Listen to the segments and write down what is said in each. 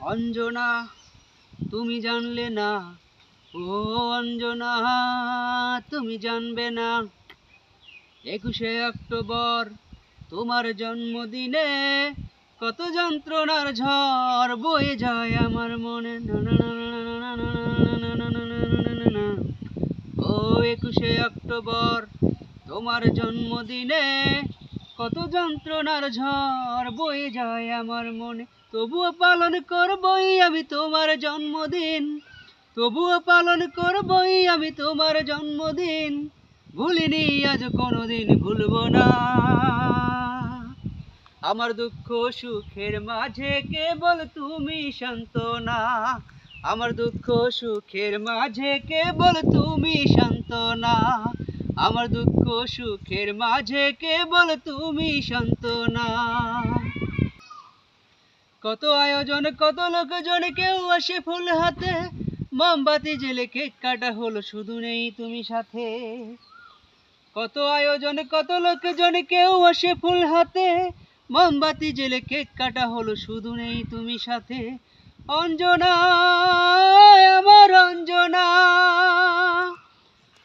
অঞ্জনা তুমি জানলে না ও অঞ্জনা তুমি জানবে না একুশে অক্টোবর তোমার জন্মদিনে কত যন্ত্রণার ঝড় বয়ে যায় আমার মনে ও একুশে অক্টোবর তোমার জন্মদিনে কত যন্ত্রণার ঝড় বয়ে যায় আমার মনে। তবুও পালন করবই আমি তোমার জন্মদিন। তবুও পালন করবই আমি তোমার জন্মদিন। ভুলিনি আজ কোনোদিন ভুলবো না। আমার দুঃখ সুখের মাঝে কেবল তুমি শান্তনা আমার দুঃখ সুখের মাঝে কেবল তুমি শান্তনা আমার দুঃখ সুখের মাঝে কেবল তুমি শান্তনা কত আয়োজন, কত লোকজন, কেউ আসে ফুল হাতে। মোমবাতি জেলে কেক কাটা হলো, শুধু নেই তুমি সাথে। কত আয়োজন, কত লোকজন, কেউ আসে ফুল হাতে। মোমবাতি জেলে কেক কাটা হলো, শুধু নেই তুমি সাথে। অঞ্জনা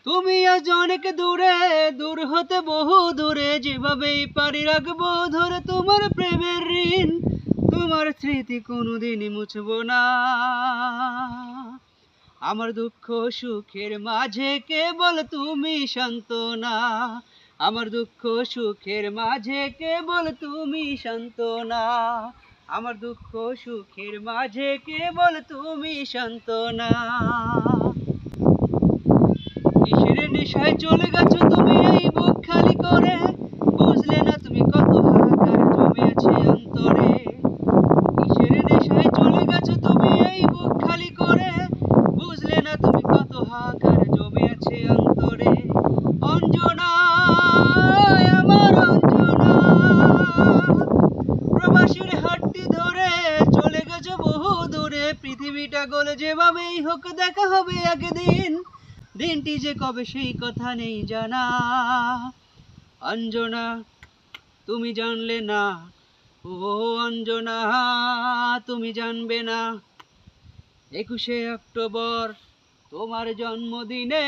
তুমি আজ অনেক দূরে, দূর হতে বহু দূরে, যেভাবেই পারি রাখব ধরে তোমার প্রেমের ঋণ। তোমার স্মৃতি কোনোদিনই মুছবো না। আমার দুঃখ সুখের মাঝে কেবল তুমি শান্তনা আমার দুঃখ সুখের মাঝে কেবল তুমি শান্তনা আমার দুঃখ সুখের মাঝে কেবল তুমি কিসের নেশায় চলে গেছো তুমি এই বুক খালি করে। বুঝলে না তুমি কত হাহাকার জমে আছে অন্তরে। কিসের নেশায় চলে গেছো তুমি এই বুক খালি করে? বুঝলে না তুমি কত হাহাকার জমে আছে অন্তরে। অঞ্জনা, আমার অঞ্জনা। প্রবাসীর হাটটি ধরে চলে গেছো বহু দূরে। পৃথিবীটা গলে যেভাবেই হোক দেখা হবে একদিন। দিনটি যে কবে সেই কথা নেই জানা অঞ্জনা তুমি জানলে না ও অঞ্জনা তুমি জানবে না একুশে অক্টোবর তোমার জন্মদিনে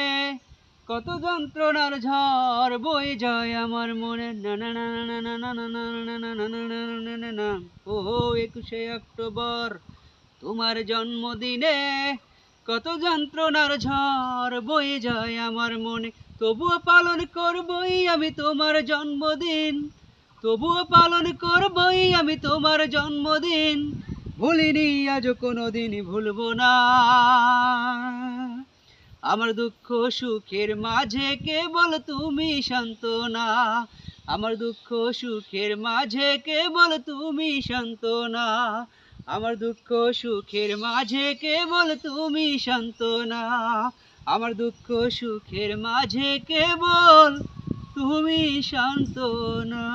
কত যন্ত্রণার ঝড় বয়ে যায় আমার মনে না না না না না না না না না না না না না না ও একুশে অক্টোবর তোমার জন্মদিনে কত যন্ত্রণার ঝড় বয়ে যায় আমার মনে। তবুও পালন করবই আমি তোমার জন্মদিন। তবুও পালন করবই আমি তোমার জন্মদিন। ভুলিনি আজ কোনো কোনোদিন ভুলবো না। আমার দুঃখ সুখের মাঝে কেবল তুমি শান্তনা আমার দুঃখ সুখের মাঝে কেবল তুমি শান্তনা আমার দুঃখ সুখের মাঝে কেবল তুমি সান্ত্বনা। আমার দুঃখ সুখের মাঝে কেবল তুমি শান্তনা